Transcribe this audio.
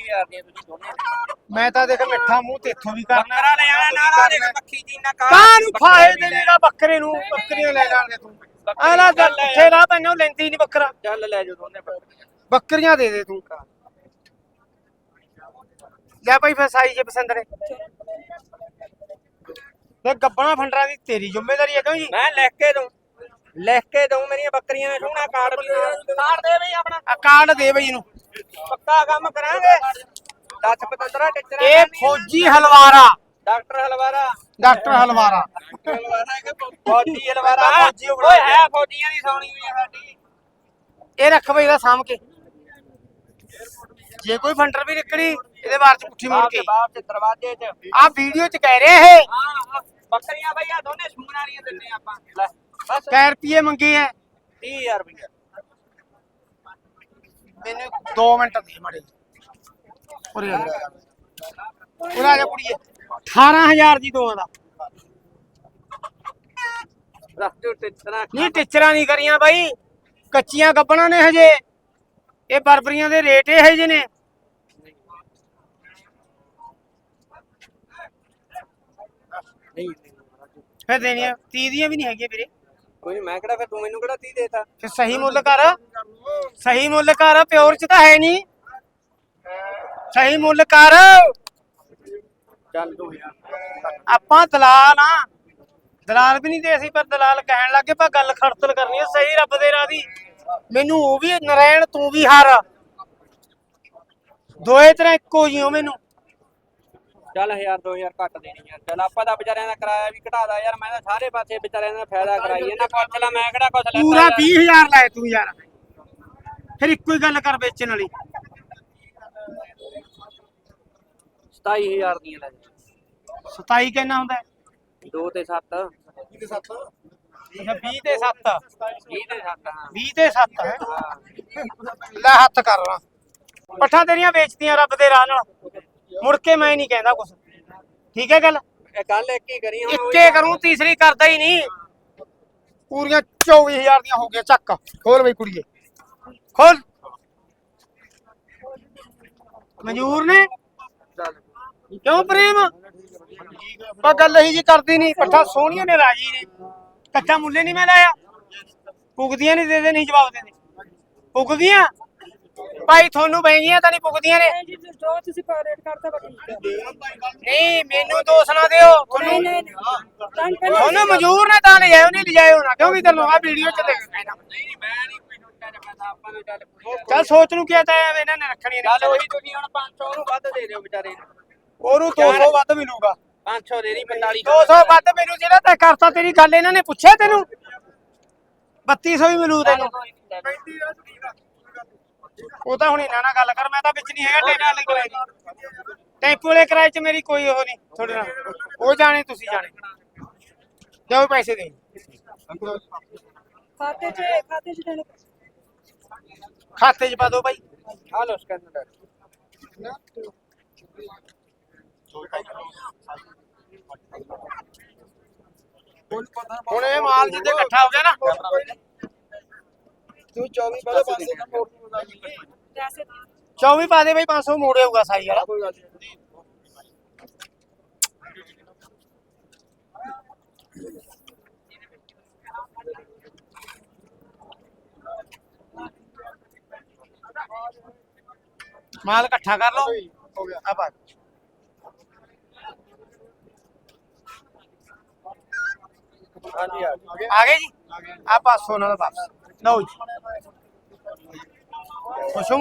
20000 ਦੀਆਂ ਤੁਸੀਂ ਦੋਨੇ। ਮੈਂ ਤਾਂ ਦੇਖ ਮਿੱਠਾ ਮੂੰਹ ਤੇਥੋਂ ਵੀ ਕਰਨਾ। ਬੱਕਰਾ ਲੈ ਆਣਾ ਨਾਲਾ ਦੇਖ ਪੱਖੀ ਜੀ ਨਾ ਕਾਂ ਨੂੰ ਫਾਹੇ ਦੇ ਦੇਗਾ ਬੱਕਰੇ ਨੂੰ? ਬੱਕਰੀਆਂ ਲੈ ਜਾਣਗੇ ਤੂੰ। ਆਲਾ ਤਾਂ ਪਿੱਛੇ ਰਾਹ ਪੈਨੋ ਲੈਂਦੀ ਨਹੀਂ ਬੱਕਰਾ। ਚੱਲ ਲੈ ਜਾਓ ਦੋਨੇ ਬੱਕਰੇ। ਬੱਕਰੀਆਂ ਦੇ ਦੇ ਤੂੰ। ਲੈ ਭਾਈ ਫਿਰ ਸਾਈ ਜੇ ਪਸੰਦ ਨੇ ਤੇ ਗੱਬਣਾ ਫੰਡਰਾਂ ਦੀ ਤੇਰੀ ਜ਼ਿੰਮੇਵਾਰੀ ਹੈ ਕਿਉਂ ਜੀ? ਮੈਂ ਲਿਖ ਕੇ ਦਊਂ। ਲਿਖ ਕੇ ਦਊਂ ਮੇਰੀਆਂ ਬੱਕਰੀਆਂ ਦਾ ਸੋਹਣਾ ਕਾਰਡ। ਕਾਰਡ ਦੇ ਬਈ ਆਪਣਾ। ਕਾਰਡ ਦੇ ਬਈ ਇਹਨੂੰ। ਪੱਕਾ ਕੰਮ ਕਰਾਂਗੇ। ਦੱਸ ਪਤੰਦਰਾ ਟਿਚਰਾ ਇਹ ਫੌਜੀ ਹਲਵਾਰਾ। ਡਾਕਟਰ ਹਲਵਾਰਾ। ਡਾਕਟਰ ਹਲਵਾਰਾ। ਫੌਜੀ ਹਲਵਾਰਾ। ਫੌਜੀ। ਓਏ ਹੈ ਫੌਜੀਆਂ ਦੀ ਸੌਣੀ ਹੋਈ ਆ ਸਾਡੀ। ਇਹ ਰੱਖ ਬਈ ਇਹਦਾ ਸਾਂਭ ਕੇ। ਜੇ ਕੋਈ ਫੰਡਰ ਵੀ ਨਿਕਲੀ ਇਹਦੇ ਬਾਅਦ ਚ ਪੁੱਠੀ ਮੁੜ ਕੇ। ਬਾਪ ਦੇ ਦਰਵਾਜ਼ੇ 'ਚ। ਆ ਵੀਡੀਓ ਚ ਕਹਿ ਰਹੇ ਇਹ। ਹਾਂ, ਬੱਕਰੀਆਂ ਬਈ ਆ ਦੋਨੇ ਸੂਣ ਵਾਲੀਆਂ ਦਿੰਨੇ ਆਪਾਂ। ਲੈ ਬਸ। ਕੈ ਰੁਪਏ ਮੰਗੇ ਐ। 30000 ਰੁਪਏ ਮੈਨੂੰ 2 ਮਿੰਟ ਦੇ ਮੜੇ ਉਰੇ ਆ ਜਾ। ਉਰੇ ਆ ਜਾ ਕੁੜੀਏ। 18000 ਦੀ ਦੋਵਾਂ ਦਾ। ਦਿਓ ਟਿਚਰਾ। ਨਹੀਂ ਟੀਚਰਾਂ ਨਹੀਂ ਕਰੀਆਂ ਬਾਈ। ਕੱਚੀਆਂ ਗੱਬਣਾ ਨੇ ਹਜੇ। ਇਹ ਬਰਬਰੀਆਂ ਦੇ ਰੇਟ ਇਹ ਹਜੇ ਨੇ। ਨਹੀਂ ਫਿਰ ਦੇਣੀਆਂ। 30 ਦੀਆਂ ਵੀ ਨਹੀਂ ਹੈਗੀਆਂ ਵੀਰੇ। ਕੋਈ ਨੀ, ਮੈਂ ਕਿਹੜਾ ਫਿਰ ਤੂੰ ਮੈਨੂੰ ਕਿਹੜਾ 30 ਦੇਤਾ? ਫਿਰ ਸਹੀ ਮੁੱਲ ਕਰ। ਸਹੀ ਮੁੱਲ ਕਰ ਪਿਓਰ ਚ ਤਾਂ ਹੈ ਨਹੀਂ ਸਹੀ ਮੁੱਲ ਕਰ। ਚੱਲ 2000 ਆਪਾਂ ਦਲਾਲ ਆ। ਦਲਾਲ ਵੀ ਨਹੀਂ ਦੇ ਅਸੀਂ ਪਰ ਦਲਾਲ ਕਹਿਣ ਲੱਗੇ ਪਰ ਗੱਲ ਖੜਤਲ ਕਰਨੀ ਹੈ ਸਹੀ ਰੱਬ ਦੇ ਰਾਹ ਦੀ। ਮੈਨੂੰ ਉਹ ਵੀ ਨਰੈਣ ਤੂੰ ਵੀ ਹਾਰ। ਦੋਏ ਤਰ੍ਹਾਂ ਇੱਕੋ ਜਿਹੀ ਹੋ ਮੈਨੂੰ। ਚੱਲ 1000 2000 ਘੱਟ ਦੇਣੀ ਯਾਰ ਚੱਲ ਆਪਾਂ ਤਾਂ ਵਿਚਾਰਿਆਂ ਦਾ ਕਿਰਾਇਆ ਵੀ ਘਟਾਦਾ ਯਾਰ ਮੈਂ ਤਾਂ ਸਾਰੇ ਪਾਸੇ ਵਿਚਾਰਿਆਂ ਦਾ ਫਾਇਦਾ ਕਰਾਈ। ਇਹਨਾਂ ਪੁੱਛ ਲੈ ਮੈਂ ਕਿਹੜਾ ਕੁਛ ਲੈਤਾ ਪੂਰਾ ਯਾਰ। 20000 ਲਾਏ ਤੂੰ ਯਾਰ। ਫਿਰ ਇੱਕੋ ਹੀ ਗੱਲ ਕਰ ਵੇਚਣ ਵਾਲੀ। 27000 ਦੀਆਂ ਲੈ ਜਾ। 27 ਕਿੰਨਾ ਹੁੰਦਾ? ਹੈ? 2 ਤੇ 7 ਅੱਛਾ 20 ਤੇ 7 20 ਤੇ 7 ਹਾਂ। 20 ਤੇ 7 ਹੈ ਹਾਂ। ਲੈ ਹੱਥ ਕਰ ਰਾਂ। ਪੱਠਾਂ ਤੇਰੀਆਂ ਵੇਚਤੀਆਂ ਰੱਬ ਦੇ ਰਾਹ ਨਾਲ। ਮੁੜ ਕੇ ਮੈਂ ਨਹੀਂ ਕਹਿੰਦਾ ਕੁਛ। ਠੀਕ ਹੈ ਗੱਲ? ਇਹ ਗੱਲ ਇੱਕ ਹੀ ਕਰੀ ਹੁਣ ਉਹੀ ਇੱਕੇ ਕਰੂੰ ਤੀਸਰੀ ਕਰਦਾ ਹੀ ਨਹੀਂ। ਪੂਰੀਆਂ 24000 ਦੀਆਂ ਹੋ ਗਈਆਂ ਚੱਕ। ਖੋਲ ਬਈ ਕੁੜੀਏ। ਖੋਲ। ਮਨਜ਼ੂਰ ਨੇ? ਚੱਲ ਕਿਉਂ ਪ੍ਰੇਮ? ਪਰ ਗੱਲ ਇਹੀ ਜੀ ਕਰਦੀ ਨਹੀਂ ਪੱਠਾ ਸੋਹਣੀਆਂ ਨੇ ਰਾਜੀ ਨੇ। ਕੱਚਾ ਮੁੱਲੇ ਨਹੀਂ ਮੈਂ ਲਾਇਆ। ਪੁੱਗਦੀਆਂ ਨਹੀਂ ਦੇ ਦੇ ਨਹੀਂ ਜਵਾਬ ਦਿੰਦੇ ਪੁੱਗਦੀਆਂ ਭਾਈ ਤੁਹਾਨੂੰ ਬੈਂਗੀਆਂ ਤਾਂ ਨਹੀਂ ਪੁੱਗਦੀਆਂ ਨੇ। ਜੀ ਜੋ ਤੁਸੀਂ ਪਰ ਰੇਟ ਕਰਤਾ ਬੜੀ ਨਹੀਂ ਮੈਨੂੰ ਦੋਸ਼ ਨਾ ਦਿਓ। ਤੁਹਾਨੂੰ ਨਹੀਂ ਤੁਹਾਨੂੰ ਨੇ ਤਾਂ ਲਿਜਾਇਓ ਨਹੀਂ ਲਿਜਾਇਓ ਨਾ। ਕਿਉਂਕਿ ਤੈਨੂੰ ਆ ਵੀਡੀਓ ਚ ਦੇਖ ਨਹੀਂ ਨਹੀਂ ਮੈਂ ਨਹੀਂ ਚੱਲ ਚੱਲ ਸੋਚ ਨੂੰ ਕੀ ਤਾਂ ਇਹਨਾਂ ਨੇ ਰੱਖਣੀ ਚੱਲ ਨਹੀਂ ਉਹੀ ਤੁਸੀਂ ਹੁਣ 500 ਨੂੰ ਵੱਧ ਦੇ ਦਿਓ ਵਿਚਾਰੇ ਉਹਨੂੰ 200 ਵੱਧ ਮਿਲੂਗਾ। 500 ਦੇ ਦੀ 45 200 ਵੱਧ ਮੈਨੂੰ ਜਿਹੜਾ ਤੈਂ ਕਰਤਾ ਤੇਰੀ ਗੱਲ ਇਹਨਾਂ ਨੇ ਪੁੱਛਿਆ ਤੈਨੂੰ? 3200 ਵੀ ਮਿਲੂ ਤੈਨੂੰ। ਉਹ ਤਾਂ ਹੁਣ ਇਹਨਾਂ ਨਾਲ ਗੱਲ ਕਰ ਮੈਂ ਤਾਂ ਵਿੱਚ ਨਹੀਂ ਹੈਗਾ ਟੈਂਪੂ ਵਾਲੇ ਕਿਰਾਏ ਦੀ ਟੈਂਪੂ ਵਾਲੇ ਕਿਰਾਏ 'ਚ ਮੇਰੀ ਕੋਈ ਉਹ ਨਹੀਂ ਤੁਹਾਡੇ ਨਾਲ। ਉਹ ਜਾਣੇ ਤੁਸੀਂ ਜਾਣੇ। ਜਾਓ ਪੈਸੇ ਦੇ ਖਾਤੇ 'ਚ ਖਾਤੇ 'ਚ ਦੇਣੇ ਖਾਤੇ 'ਚ ਪਾ ਦਿਓ ਬਾਈ। ਆ ਲੋ ਸਕੈਨਰ ਹੁਣ ਇਹ ਮਾਲ ਜਿੱਦੇ ਇਕੱਠਾ ਹੋ ਗਿਆ ਨਾ ਤੂੰ 24 ਪਹਿਲੇ ਪਾਸੇ ਦਾ ਮੋੜ ਪੈਸੇ 24 ਪਾ ਦੇ ਬਾਈ 500 ਮੋੜੇ ਹੋਊਗਾ ਸਾਈ ਵਾਲਾ। ਕੋਈ ਗੱਲ ਨਹੀਂ। ਮਾਲ ਇਕੱਠਾ ਕਰ ਲਓ। ਹੋ ਗਿਆ। ਆ ਪਾ। ਹਾਂਜੀ ਆ ਆ ਗਏ ਜੀ? ਆ 500 ਨਾਲ ਵਾਪਸ। ਲਓ ਜੀ ਖੁਸ਼